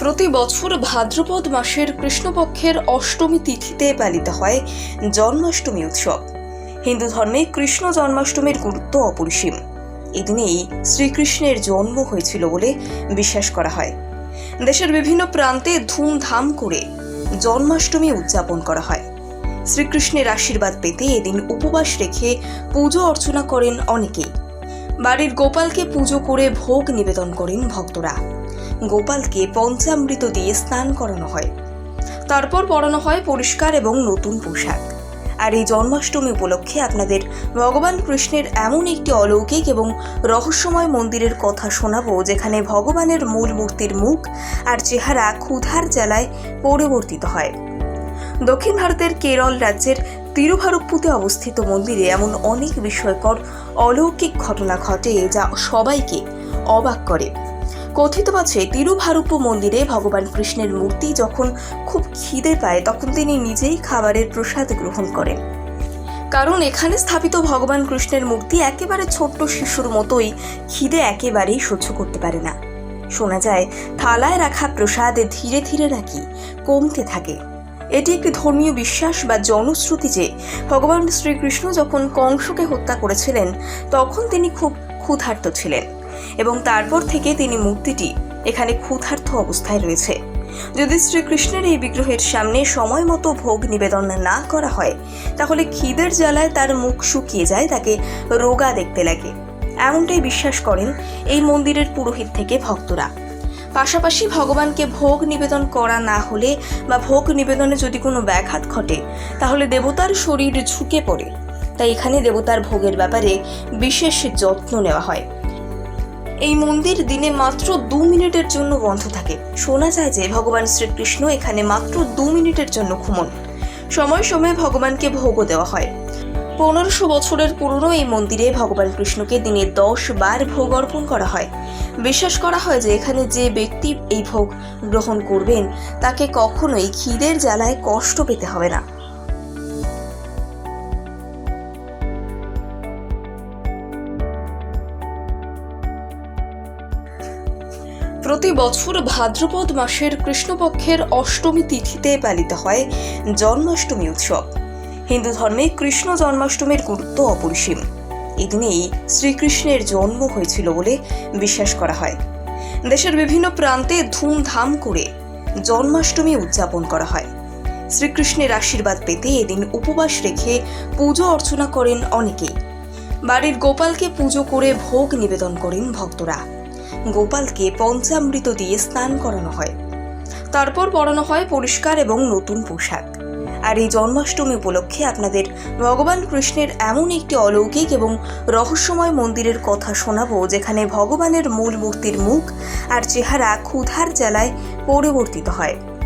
প্রতি বছর ভাদ্রপদ মাসের কৃষ্ণপক্ষের অষ্টমী তিথিতে পালিত হয় জন্মাষ্টমী উৎসব। হিন্দু ধর্মে কৃষ্ণ জন্মাষ্টমীর গুরুত্ব অপরিসীম। এদিনেই শ্রীকৃষ্ণের জন্ম হয়েছিল বলে বিশ্বাস করা হয়। দেশের বিভিন্ন প্রান্তে ধুমধাম করে জন্মাষ্টমী উদযাপন করা হয়। শ্রীকৃষ্ণের আশীর্বাদ পেতে এদিন উপবাস রেখে পুজো অর্চনা করেন অনেকেই। বাড়ির গোপালকে পুজো করে ভোগ নিবেদন করেন ভক্তরা। গোপালকে পঞ্চামৃত দিয়ে স্নান করানো হয়। তারপর পরানো হয় পরিষ্কার এবং নতুন পোশাক। আর এই জন্মাষ্টমী উপলক্ষে আপনাদের ভগবান কৃষ্ণের এমন একটি অলৌকিক এবং রহস্যময় মন্দিরের কথা শোনাবো, যেখানে ভগবানের মূল মূর্তির মুখ আর চেহারা ক্ষুধার জ্বালায় পরিবর্তিত হয়। দক্ষিণ ভারতের কেরল রাজ্যের তিরুভারুপ্পুতে অবস্থিত মন্দিরে এমন অনেক বিস্ময়কর অলৌকিক ঘটনা ঘটে, যা সবাইকে অবাক করে। কথিত আছে তিরুভারুপ্পু মন্দিরে ভগবান কৃষ্ণের মূর্তি যখন খুব খিদে পায়, তখন তিনি নিজেই খাবারের প্রসাদ গ্রহণ করেন। কারণ এখানে স্থাপিত ভগবান কৃষ্ণের মূর্তি একেবারে ছোট্ট শিশুর মতোই খিদে একেবারেই সহ্য করতে পারে না। শোনা যায়, থালায় রাখা প্রসাদ ধীরে ধীরে নাকি কমতে থাকে। এটি একটি ধর্মীয় বিশ্বাস বা জনশ্রুতি যে, ভগবান শ্রীকৃষ্ণ যখন কংসকে হত্যা করেছিলেন, তখন তিনি খুব ক্ষুধার্ত ছিলেন। এবং তারপর থেকে তিনি মূর্তিটি এখানে ক্ষুধার্ত অবস্থায় রয়েছে। যদি শ্রীকৃষ্ণের এই বিগ্রহের সামনে সময় মতো ভোগ নিবেদন না করা হয়, তাহলে খিদের জ্বালায় তার মুখ শুকিয়ে যায়, তাকে রোগা দেখতে লাগে। এমনটাই বিশ্বাস করেন এই মন্দিরের পুরোহিত থেকে ভক্তরা। পাশাপাশি ভগবানকে ভোগ নিবেদন করা না হলে বা ভোগ নিবেদনে যদি কোনো ব্যাঘাত ঘটে, তাহলে দেবতার শরীর ঝুঁকে পড়ে। তাই এখানে দেবতার ভোগের ব্যাপারে বিশেষ যত্ন নেওয়া হয়। এই মন্দির দিনে মাত্র দু মিনিটের জন্য বন্ধ থাকে। শোনা যায় যে ভগবান শ্রীকৃষ্ণ এখানে মাত্র দু মিনিটের জন্য ঘুমন। সময় সময়ে ভগবানকে ভোগও দেওয়া হয়। পনেরোশো বছরের পুরনো এই মন্দিরে ভগবান কৃষ্ণকে দিনে দশ বার ভোগ অর্পণ করা হয়। বিশ্বাস করা হয় যে এখানে যে ব্যক্তি এই ভোগ গ্রহণ করবেন, তাকে কখনোই খিদের জ্বালায় কষ্ট পেতে হবে না। প্রতি বছর ভাদ্রপদ মাসের কৃষ্ণপক্ষের অষ্টমী তিথিতে পালিত হয় জন্মাষ্টমী উৎসব। হিন্দু ধর্মে কৃষ্ণ জন্মাষ্টমীর গুরুত্ব অপরিসীম। এদিনেই শ্রীকৃষ্ণের জন্ম হয়েছিল বলে বিশ্বাস করা হয়। দেশের বিভিন্ন প্রান্তে ধুমধাম করে জন্মাষ্টমী উদযাপন করা হয়। শ্রীকৃষ্ণের আশীর্বাদ পেতে এদিন উপবাস রেখে পুজো অর্চনা করেন অনেকেই। বাড়ির গোপালকে পুজো করে ভোগ নিবেদন করেন ভক্তরা। গোপালকে পঞ্চামৃত দিয়ে স্নান করানো হয়। তারপর পরানো হয় পরিষ্কার এবং নতুন পোশাক। আর এই জন্মাষ্টমী উপলক্ষে আপনাদের ভগবান কৃষ্ণের এমন একটি অলৌকিক এবং রহস্যময় মন্দিরের কথা শোনাবো, যেখানে ভগবানের মূল মূর্তির মুখ আর চেহারা ক্ষুধার জেলায় পরিবর্তিত হয়।